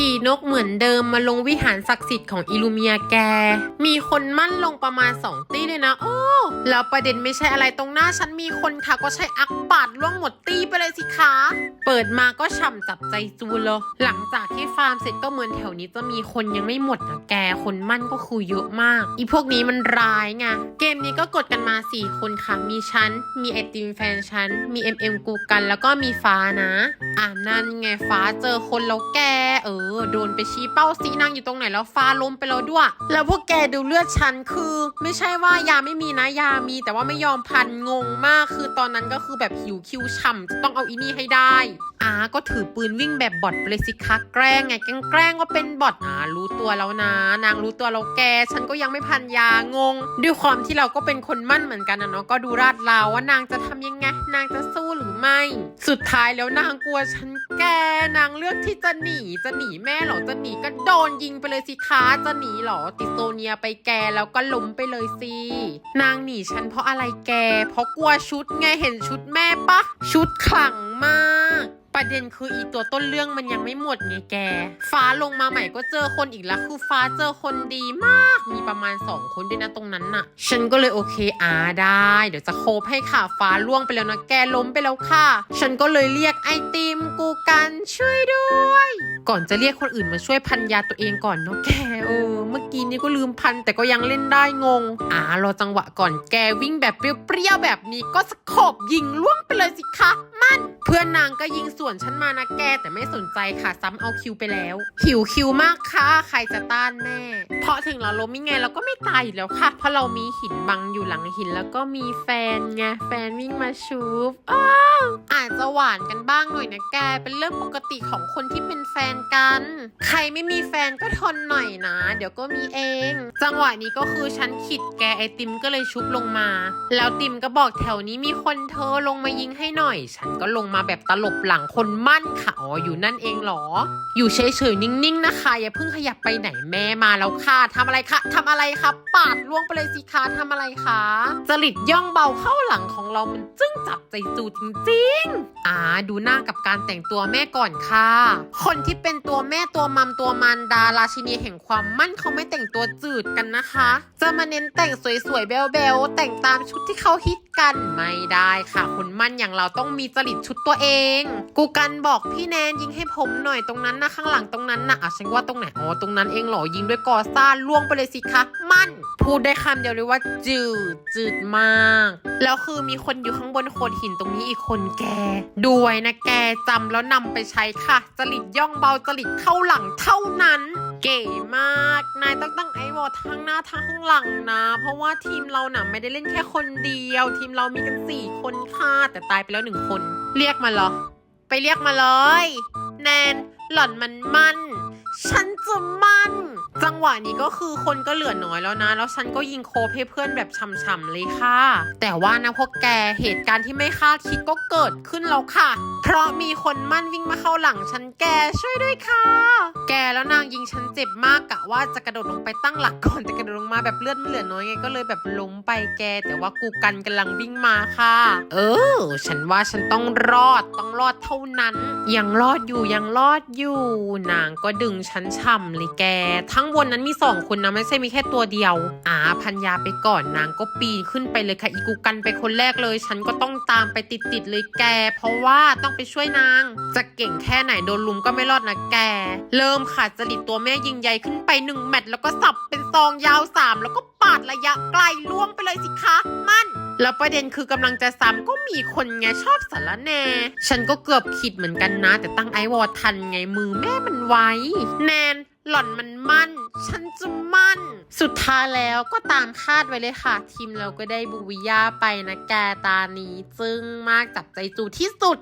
ขี่นกเหมือนเดิมมาลงวิหารศักดิ์สิทธิ์ของอิลูเมียแก มีคนมั่นลงประมาณ 2 ตี้เลยนะ โอ้ แล้วประเด็นไม่ใช่อะไรตรงหน้าฉันมีคนค่ะก็ใช้อักบาดล่วงหมดตี้ไปเลยสิคะ เปิดมาก็ฉ่ำจับใจจูเลยหลังจากที่ฟาร์มเสร็จก็เหมือนแถวนี้จะมีคนยังไม่หมดนะแก คนมั่นก็คือเยอะมาก อีพวกนี้มันร้ายไง เกมนี้ก็กดกันมา 4 คนค่ะ มีฉัน มีไอติมแฟนฉัน มี MM กูกัน แล้วก็มีฟ้านะ อ่านั่นไงฟ้าเจอคนแล้วแก เออโดนไปชี้เป้าสีนางอยู่ตรงไหนแล้วฟ้าล้มไปแล้วด้วย แล้วพวกแกดูเลือดฉันคือ ไม่ใช่ว่ายาไม่มีนะยามีแต่ว่าไม่ยอมพันงงมากคือตอนนั้นก็คือแบบหิวคิวฉ่ำจะต้องเอาอีนี่ให้ได้อาก็ถือปืนวิ่งแบบบอทไปเลยสิคะแกล้งไงแกล้งแกล้งว่าเป็นบอทอ่ารู้ตัวแล้วนะ นางรู้ตัวแล้วแก ฉันก็ยังไม่พันยางง ด้วยความที่เราก็เป็นคนมั่นเหมือนกันนะเนาะก็ดูราดราวว่านางจะทำยังไงนางจะสู้หรือไม่ สุดท้ายแล้วนางกลัวฉันแกนาง เลือกที่จะหนีจะหนีแม่เหรอจะหนีก็โดนยิงไปเลยสิคะจะหนีเหรอติโซเนียไปแกแล้วก็ล้มไปเลยสินางหนีฉันเพราะอะไรแก เพราะกลัวชุดไงเห็นชุดแม่ปะชุดขลังมาก ประเด็นคืออีตัวต้นเรื่องมันยังไม่หมดไงแก ฟ้าลงมาใหม่ก็เจอคนอีกแล้วคือฟ้าเจอคนดีมาก มีประมาณ 2 คนด้วยนะตรงนั้นน่ะ ฉันก็เลยโอเคอาได้ เดี๋ยวจะโคบให้ค่ะฟ้าล่วงไปแล้วนะแกล้มไปแล้วค่ะ ฉันก็เลยเรียกไอติมกูกันช่วยด้วย ก่อนจะเรียกคนอื่นมาช่วยพันยาตัวเองก่อนเนาะแกเออเมื่อกี้นี้ก็ลืมพันแต่ก็ยังเล่นได้งงอ่ารอจังหวะก่อนแกวิ่งแบบเปรี้ยวๆแบบนี้ก็สะขบยิงล่วงไปเลยสิคะมัน เพื่อนนางก็ยิงส่วนฉันมานะแกแต่ไม่สนใจค่ะ ซ้ำเอาคิวไปแล้ว หิวคิวมากค่ะ ใครจะต้านแม่เพราะถึงเราล้มยังไงเราก็ไม่ตายอยู่แล้วค่ะ เพราะเรามีหินบังอยู่หลังหินแล้วก็มีแฟนไงแฟนวิ่งมาชูบอ้าวอาจจะหวานกันบ้างหน่อยนะแกเป็นเรื่องปกติของคนที่เป็นแฟนกัน ใครไม่มีแฟนก็ทนหน่อยนะ เดี๋ยวก็มีเอง จังหวะนี้ก็คือฉันขิดแกไอติมก็เลยชุบลงมา แล้วติมก็บอกแถวนี้มีคนเธอลงมายิงให้หน่อย ฉันก็ลงมามาแบบตลบหลังคนมั่นค่ะ อ๋อ อยู่นั่นเองเหรอ อยู่เฉยๆ นิ่งๆ นะคะ อย่าเพิ่งขยับไปไหนแม่มาแล้วค่ะทำอะไรคะทำอะไรคะปาดล่วงไปเลยสิคะทำอะไรคะจริตย่องเบาเข้าหลังของเรามันจึ้งจับใจจูจริงๆ อ่า ดูหน้ากับการแต่งตัวแม่ก่อนค่ะ คนที่เป็นตัวแม่ตัวมัมตัวมันดาราชินีแห่งความมั่นเขาไม่แต่งตัวจืดกันนะคะ จะมาเน้นแต่งสวยๆเบลๆแต่งตามชุดที่เขาฮิต กันไม่ได้ค่ะ คนมั่นอย่างเราต้องมีจริตชุดตัวเอง กูกันบอกพี่แนนยิงให้ผมหน่อยตรงนั้นนะข้างหลังตรงนั้นนะอะฉันว่าตรงไหนอ๋อตรงนั้นเองเหรอยิงด้วยกอซ่าล่วงไปเลยสิคะมั่น พูดได้คำเดียวเลยว่า จืดจืดมาก แล้วคือมีคนอยู่ข้างบนโขดหินตรงนี้อีกคนแกดูไว้นะแกจำแล้วนำไปใช้ค่ะจริตย่องเบาจริตเข้าหลังเท่านั้น เก๋มาก นายต้องตั้งไอวอร์ทั้งหน้าทั้งข้างหลังนะ เพราะว่าทีมเราน่ะไม่ได้เล่นแค่คนเดียว ทีมเรามีกันสี่คนค่ะ แต่ตายไปแล้วหนึ่งคน เรียกมาเหรอ ไปเรียกมาเลย แนน หล่อนมันมัน ฉันจะมั่น จังหวะนี้ก็คือคนก็เหลือน้อยแล้วนะ แล้วฉันก็ยิงโคบให้เพื่อนแบบช่ำๆเลยค่ะ แต่ว่านะพวกแกเหตุการณ์ที่ไม่คาดคิดก็เกิดขึ้นแล้วค่ะ เพราะมีคนมั่นวิ่งมาเข้าหลังฉันแกช่วยด้วยค่ะ แกแล้วนางยิงฉันเจ็บมากกะว่าจะกระโดดลงไปตั้งหลักก่อนแต่กระโดดลงมาแบบเลือดมันเหลือน้อยไงก็เลยแบบล้มไปแก แต่ว่ากูกันกำลังวิ่งมาค่ะ เออ ฉันว่าฉันต้องรอดต้องรอดเท่านั้น ยังรอดอยู่ยังรอดอยู่ นางก็ดึงฉันช่ำเลยแกทั้งบนนั้นมีสองคนนะไม่ใช่มีแค่ตัวเดียวอ่าพันยาไปก่อนนางก็ปีนขึ้นไปเลยค่ะอีกูกันไปคนแรกเลย ฉันก็ต้องตามไปติดๆเลยแก เพราะว่าต้องไปช่วยนาง จะเก่งแค่ไหนโดนลุมก็ไม่รอดนะแก เริ่มขาดจริตตัวแม่ยิงใหญ่ขึ้นไปหนึ่งแมตช์แล้วก็สับเป็นซองยาวสามแล้วก็ปาดระยะไกลล่วงไปเลยสิคะมันแล้วประเด็นคือกำลังจะซ้ำก็มีคนไงชอบสารแน่ ฉันก็เกือบคิดเหมือนกันนะ แต่ตั้งไอวอร์ทันไงมือแม่มันไวแนน หล่อนมันมั่น ฉันจะมั่น สุดท้ายแล้วก็ตามคาดไว้เลยค่ะ ทีมเราก็ได้บูวิยาไปนะแกตานี้ จึ้งมากจับใจจูที่สุด